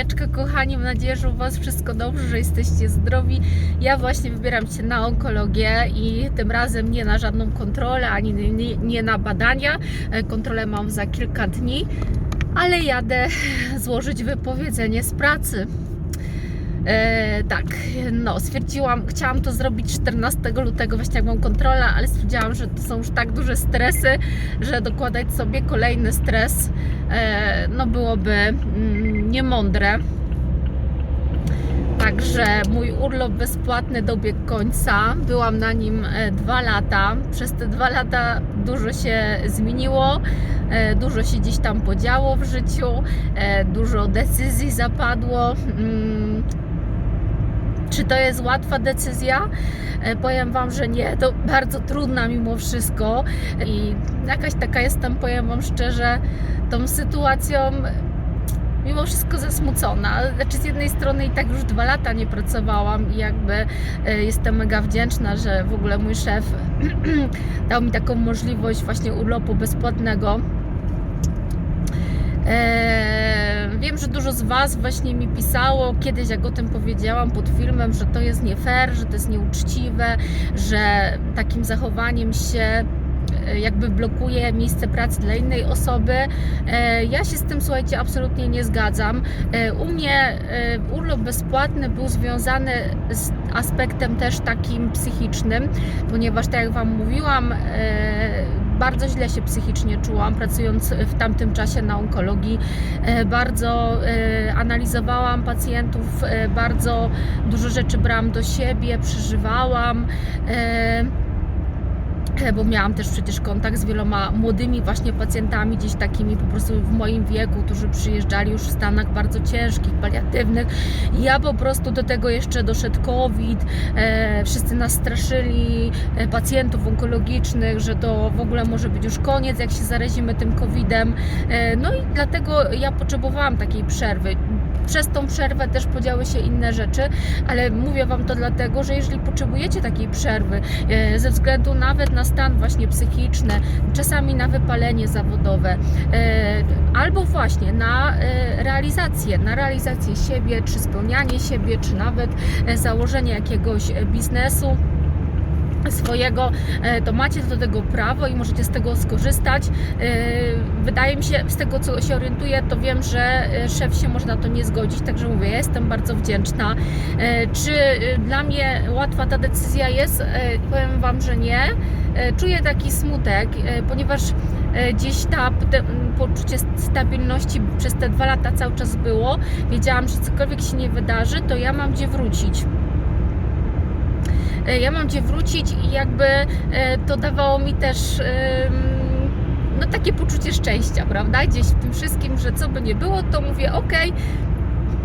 chwileczkę, kochani. Mam nadzieję, że u Was wszystko dobrze, że jesteście zdrowi. Ja właśnie wybieram się na onkologię i tym razem nie na żadną kontrolę, ani nie, nie na badania. E, Kontrolę mam za kilka dni, ale jadę złożyć wypowiedzenie z pracy. E, tak, no stwierdziłam, chciałam to zrobić 14 lutego, właśnie jak mam kontrolę, ale stwierdziłam, że to są już tak duże stresy, że dokładać sobie kolejny stres e, no byłoby mm, niemądre. Także mój urlop bezpłatny dobiegł końca. Byłam na nim e, dwa lata. Przez te dwa lata dużo się zmieniło, e, dużo się gdzieś tam podziało w życiu, e, dużo decyzji zapadło. Mm, Czy to jest łatwa decyzja? Powiem Wam, że nie. To bardzo trudna mimo wszystko. I jakaś taka jestem, powiem Wam szczerze, tą sytuacją mimo wszystko zasmucona. Znaczy z jednej strony i tak już dwa lata nie pracowałam i jakby e, jestem mega wdzięczna, że w ogóle mój szef dał mi taką możliwość właśnie urlopu bezpłatnego. Eee, wiem, że dużo z Was właśnie mi pisało kiedyś, jak o tym powiedziałam pod filmem, że to jest nie fair, że to jest nieuczciwe, że takim zachowaniem się e, jakby blokuje miejsce pracy dla innej osoby. E, Ja się z tym, słuchajcie, absolutnie nie zgadzam. E, U mnie e, urlop bezpłatny był związany z aspektem też takim psychicznym, ponieważ tak jak Wam mówiłam, e, bardzo źle się psychicznie czułam, pracując w tamtym czasie na onkologii. E, Bardzo e, analizowałam pacjentów, e, bardzo dużo rzeczy brałam do siebie, przeżywałam. E, bo miałam też przecież kontakt z wieloma młodymi właśnie pacjentami, gdzieś takimi po prostu w moim wieku, którzy przyjeżdżali już w stanach bardzo ciężkich, paliatywnych. Ja po prostu do tego jeszcze doszedł COVID, e, wszyscy nas straszyli, e, pacjentów onkologicznych, że to w ogóle może być już koniec, jak się zarazimy tym COVIDem. E, no i dlatego ja potrzebowałam takiej przerwy. Przez tą przerwę też podziały się inne rzeczy, ale mówię Wam to dlatego, że jeżeli potrzebujecie takiej przerwy, e, ze względu nawet na stan właśnie psychiczny, czasami na wypalenie zawodowe, e, albo właśnie na e, realizację, na realizację siebie, czy spełnianie siebie, czy nawet e, założenie jakiegoś biznesu swojego, e, to macie do tego prawo i możecie z tego skorzystać. E, Wydaje mi się, z tego co się orientuję, to wiem, że e, szef się może na to nie zgodzić, także mówię, ja jestem bardzo wdzięczna. Czy dla mnie łatwa ta decyzja jest? Powiem Wam, że nie. Czuję taki smutek, ponieważ gdzieś ta poczucie stabilności przez te dwa lata cały czas było. Wiedziałam, że cokolwiek się nie wydarzy, to ja mam gdzie wrócić ja mam gdzie wrócić i jakby e, to dawało mi też no takie poczucie szczęścia, prawda? Gdzieś w tym wszystkim, że co by nie było, to mówię ok,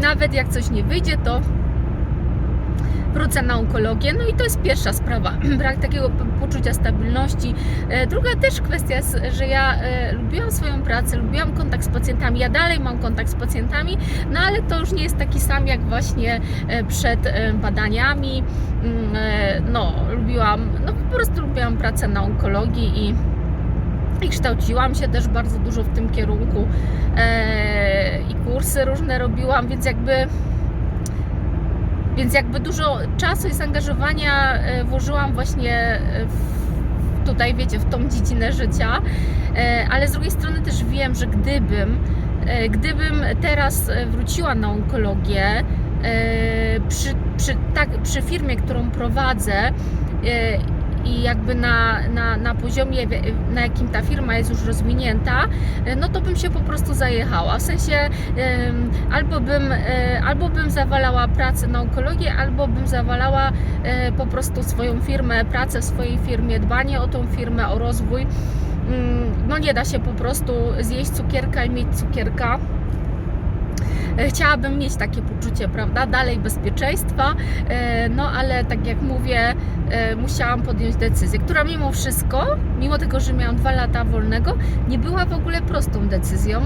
nawet jak coś nie wyjdzie, to wrócę na onkologię. No i to jest pierwsza sprawa, brak takiego poczucia stabilności. E, Druga też kwestia jest, że ja e, lubiłam swoją pracę, lubiłam kontakt z pacjentami, ja dalej mam kontakt z pacjentami, no ale to już nie jest taki sam jak właśnie e, przed badaniami. Mm, No, lubiłam, no po prostu lubiłam pracę na onkologii i i kształciłam się też bardzo dużo w tym kierunku i kursy różne robiłam, więc jakby więc jakby dużo czasu i zaangażowania e, włożyłam właśnie e, w, tutaj, wiecie, w tą dziedzinę życia, e, ale z drugiej strony też wiem, że gdybym gdybym teraz wróciła na onkologię przy, przy, tak, przy firmie, którą prowadzę i jakby na, na, na poziomie, na jakim ta firma jest już rozwinięta, e, no to bym się po prostu zajechała. W sensie albo bym, e, albo bym zawalała pracę na onkologię, albo bym zawalała e, po prostu swoją firmę, pracę w swojej firmie, dbanie o tą firmę, o rozwój. Mm, No nie da się po prostu zjeść cukierka i mieć cukierka. E, Chciałabym mieć takie poczucie, prawda? Dalej bezpieczeństwa, e, no ale tak jak mówię, e, musiałam podjąć decyzję, która mimo wszystko, mimo tego, że miałam dwa lata wolnego, nie była w ogóle prostą decyzją.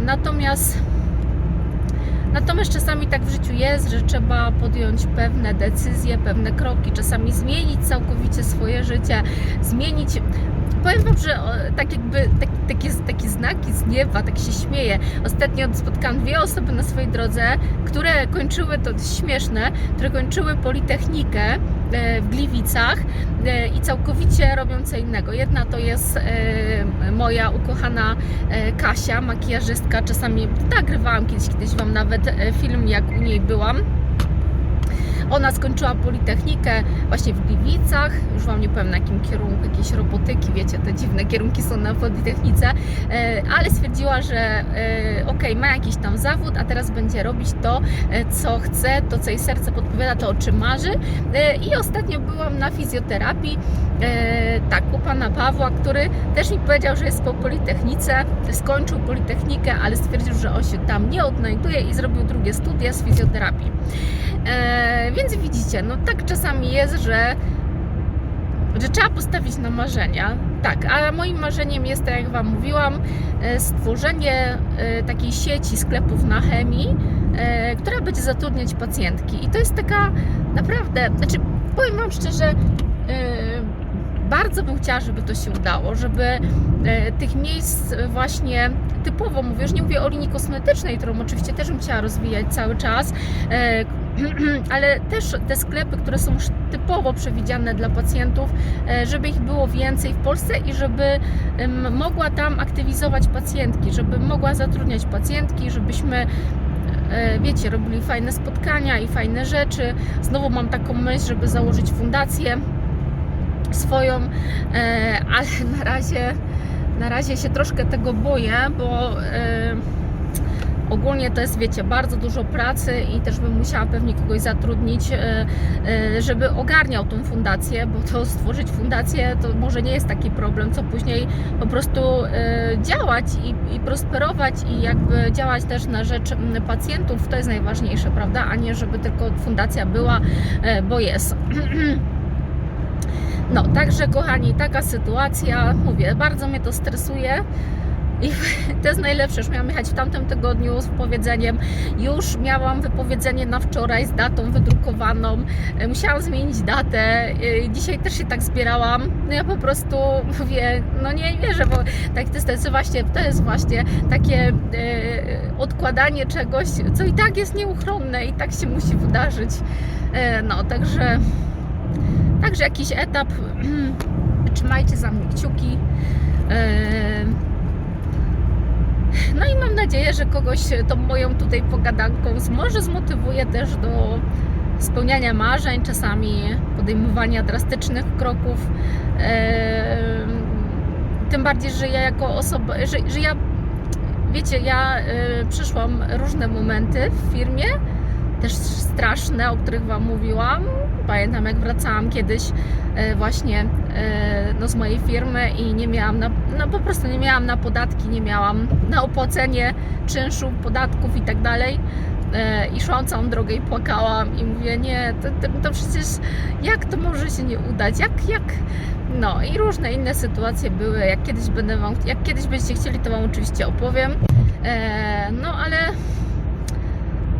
Natomiast Natomiast czasami tak w życiu jest, że trzeba podjąć pewne decyzje, pewne kroki, czasami zmienić całkowicie swoje życie, zmienić powiem Wam, że tak jakby tak, takie, takie znaki z nieba, tak się śmieję. Ostatnio spotkałam dwie osoby na swojej drodze, które kończyły, to śmieszne, które kończyły Politechnikę e, w Gliwicach e, i całkowicie robią co innego. Jedna to jest e, moja ukochana Kasia, makijażystka. Czasami nagrywałam kiedyś, kiedyś Wam nawet film, jak u niej byłam. Ona skończyła Politechnikę właśnie w Gliwicach, już Wam nie powiem na jakim kierunku, jakieś robotyki, wiecie, te dziwne kierunki są na Politechnice, e, ale stwierdziła, że e, okej, ma jakiś tam zawód, a teraz będzie robić to, e, co chce, to, co jej serce podpowiada, to o czym marzy. I ostatnio byłam na fizjoterapii, tak, u pana Pawła, który też mi powiedział, że jest po Politechnice, skończył Politechnikę, ale stwierdził, że on się tam nie odnajduje i zrobił drugie studia z fizjoterapii. E, więc widzicie, no tak czasami jest, że, że trzeba postawić na marzenia. Tak, a moim marzeniem jest, tak jak Wam mówiłam, e, stworzenie e, takiej sieci sklepów na chemii, e, która będzie zatrudniać pacjentki. I to jest taka naprawdę, znaczy powiem Wam szczerze, bardzo bym chciała, żeby to się udało, żeby tych miejsc właśnie typowo mówię, już nie mówię o linii kosmetycznej, którą oczywiście też bym chciała rozwijać cały czas, ale też te sklepy, które są już typowo przewidziane dla pacjentów, e, żeby ich było więcej w Polsce i żeby mogła tam aktywizować pacjentki, żeby mogła zatrudniać pacjentki, żebyśmy e, wiecie, robili fajne spotkania i fajne rzeczy. Znowu mam taką myśl, żeby założyć fundację swoją, e, ale na razie, na razie się troszkę tego boję, bo ogólnie to jest, wiecie, bardzo dużo pracy i też bym musiała pewnie kogoś zatrudnić, e, e, żeby ogarniał tą fundację, bo to stworzyć fundację to może nie jest taki problem, co później po prostu e, działać i, i prosperować i jakby działać też na rzecz pacjentów, to jest najważniejsze, prawda, a nie żeby tylko fundacja była, bo jest. No, także kochani, taka sytuacja, mówię, bardzo mnie to stresuje. I to jest najlepsze, już miałam jechać w tamtym tygodniu z wypowiedzeniem. Już miałam wypowiedzenie na wczoraj z datą wydrukowaną. E, Musiałam zmienić datę. E, Dzisiaj też się tak zbierałam. No ja po prostu mówię, no nie wierzę, bo tak to jest, właśnie, to jest właśnie takie e, odkładanie czegoś, co i tak jest nieuchronne i tak się musi wydarzyć. No, także Także jakiś etap. Trzymajcie za mnie kciuki. No i mam nadzieję, że kogoś tą moją tutaj pogadanką może zmotywuje też do spełniania marzeń, czasami podejmowania drastycznych kroków. Tym bardziej, że ja jako osoba, że, że ja, wiecie, ja e, przeszłam różne momenty w firmie, też straszne, o których Wam mówiłam. Pamiętam, jak wracałam kiedyś e, właśnie e, no, z mojej firmy i nie miałam, na, no po prostu nie miałam na podatki, nie miałam na opłacenie czynszu, podatków i tak dalej. E, I szłam całą drogę i płakałam i mówię, nie, to, to, to przecież jak to może się nie udać, jak, jak, no i różne inne sytuacje były, jak kiedyś będę wam, jak kiedyś będziecie chcieli, to Wam oczywiście opowiem, e, no ale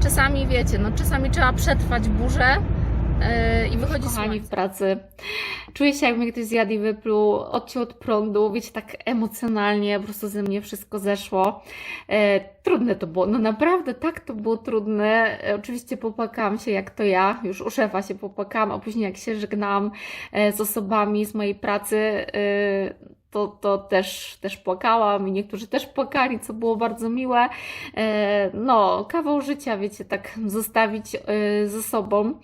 czasami wiecie, no czasami trzeba przetrwać burzę yy, i wychodzić Kochani w pracy. Czuję się jakby mnie ktoś zjadł i wypluł, odciął od prądu, wiecie, tak emocjonalnie po prostu ze mnie wszystko zeszło. E, trudne to było, no naprawdę tak to było trudne. E, oczywiście popłakałam się jak to ja, już u szefa się popłakałam, a później jak się żegnałam z osobami z mojej pracy, to, to też, też płakałam i niektórzy też płakali, co było bardzo miłe. E, No, kawał życia, wiecie, tak zostawić e, ze sobą.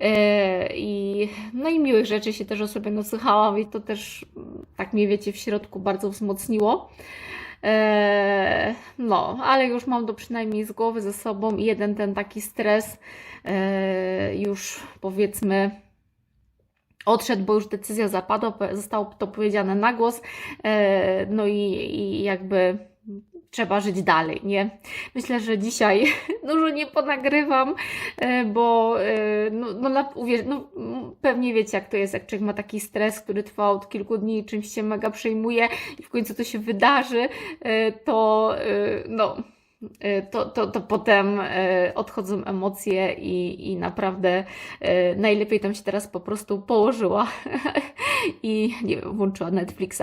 E, I, no i miłych rzeczy się też o sobie nasłuchałam i to też mm, tak mnie, wiecie, w środku bardzo wzmocniło. No, ale już mam to przynajmniej z głowy ze sobą jeden ten taki stres już powiedzmy odszedł, bo już decyzja zapadła, zostało to powiedziane na głos, e, no i, i jakby trzeba żyć dalej, nie? Myślę, że dzisiaj dużo nie ponagrywam, e, bo e, no, no, uwierz, no pewnie wiecie jak to jest, jak człowiek ma taki stres, który trwa od kilku dni czymś się mega przejmuje i w końcu to się wydarzy, to no to, to, to potem y, odchodzą emocje i, i naprawdę y, najlepiej tam się teraz po prostu położyła i nie wiem, włączyła Netflixa.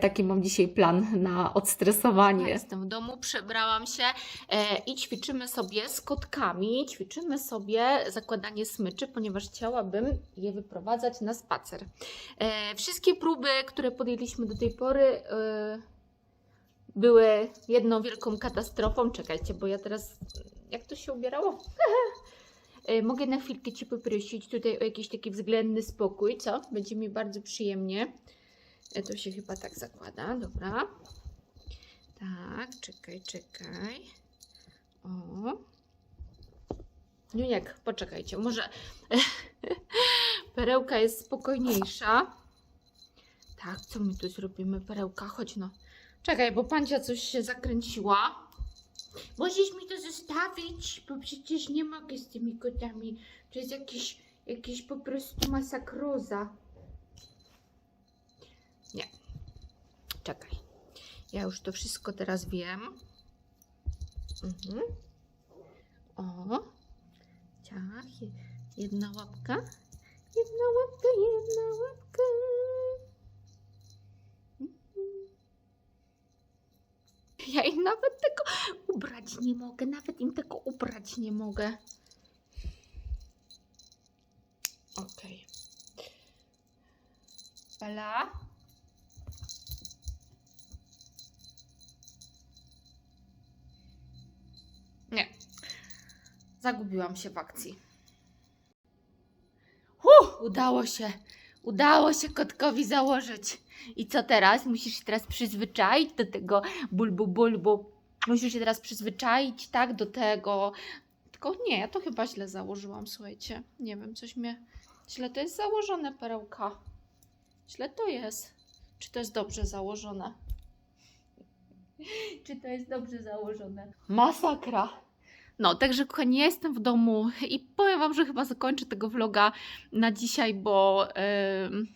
Taki mam dzisiaj plan na odstresowanie. Jestem w domu, przebrałam się e, i ćwiczymy sobie z kotkami, ćwiczymy sobie zakładanie smyczy, ponieważ chciałabym je wyprowadzać na spacer. E, Wszystkie próby, które podjęliśmy do tej pory, e, były jedną wielką katastrofą. Czekajcie, bo ja teraz. Jak to się ubierało? E, Mogę na chwilkę Cię poprosić tutaj o jakiś taki względny spokój, co? Będzie mi bardzo przyjemnie. E, To się chyba tak zakłada, dobra. Tak, czekaj, czekaj. O. Juniek, poczekajcie, może perełka jest spokojniejsza. Tak, co my tu zrobimy, perełka? Chodź no. Czekaj, bo pancia coś się zakręciła. Możesz mi to zostawić, bo przecież nie mogę z tymi kotami. To jest jakiś, jakiś po prostu masakroza. Nie. Czekaj. Ja już to wszystko teraz wiem. Mhm. O. Ciach. je- Jedna łapka. Jedna łapka, jedna łapka. Mhm. Ja im nawet tego ubrać nie mogę. Nawet im tego ubrać nie mogę. Okej. Bela? Nie. Zagubiłam się w akcji. Huh, udało się. Udało się kotkowi założyć. I co teraz? Musisz się teraz przyzwyczaić do tego bulbu bulbu. Musisz się teraz przyzwyczaić, tak, do tego. Tylko nie, ja to chyba źle założyłam, słuchajcie. Nie wiem, coś mnie... Źle to jest założone, perełka. Źle to jest. Czy to jest dobrze założone? Czy to jest dobrze założone? Masakra. No, także kochani, ja jestem w domu i powiem Wam, że chyba zakończę tego vloga na dzisiaj, bo em,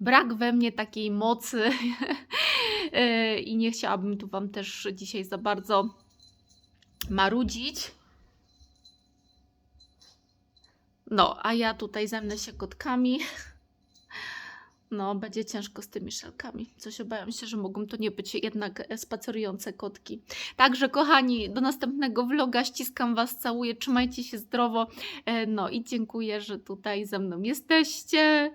brak we mnie takiej mocy e, i nie chciałabym tu Wam też dzisiaj za bardzo marudzić. No, a ja tutaj zajmę się kotkami. No, będzie ciężko z tymi szelkami. Coś obawiam się, że mogą to nie być jednak spacerujące kotki. Także, kochani, do następnego vloga. Ściskam Was, całuję, trzymajcie się zdrowo. E, No i dziękuję, że tutaj ze mną jesteście.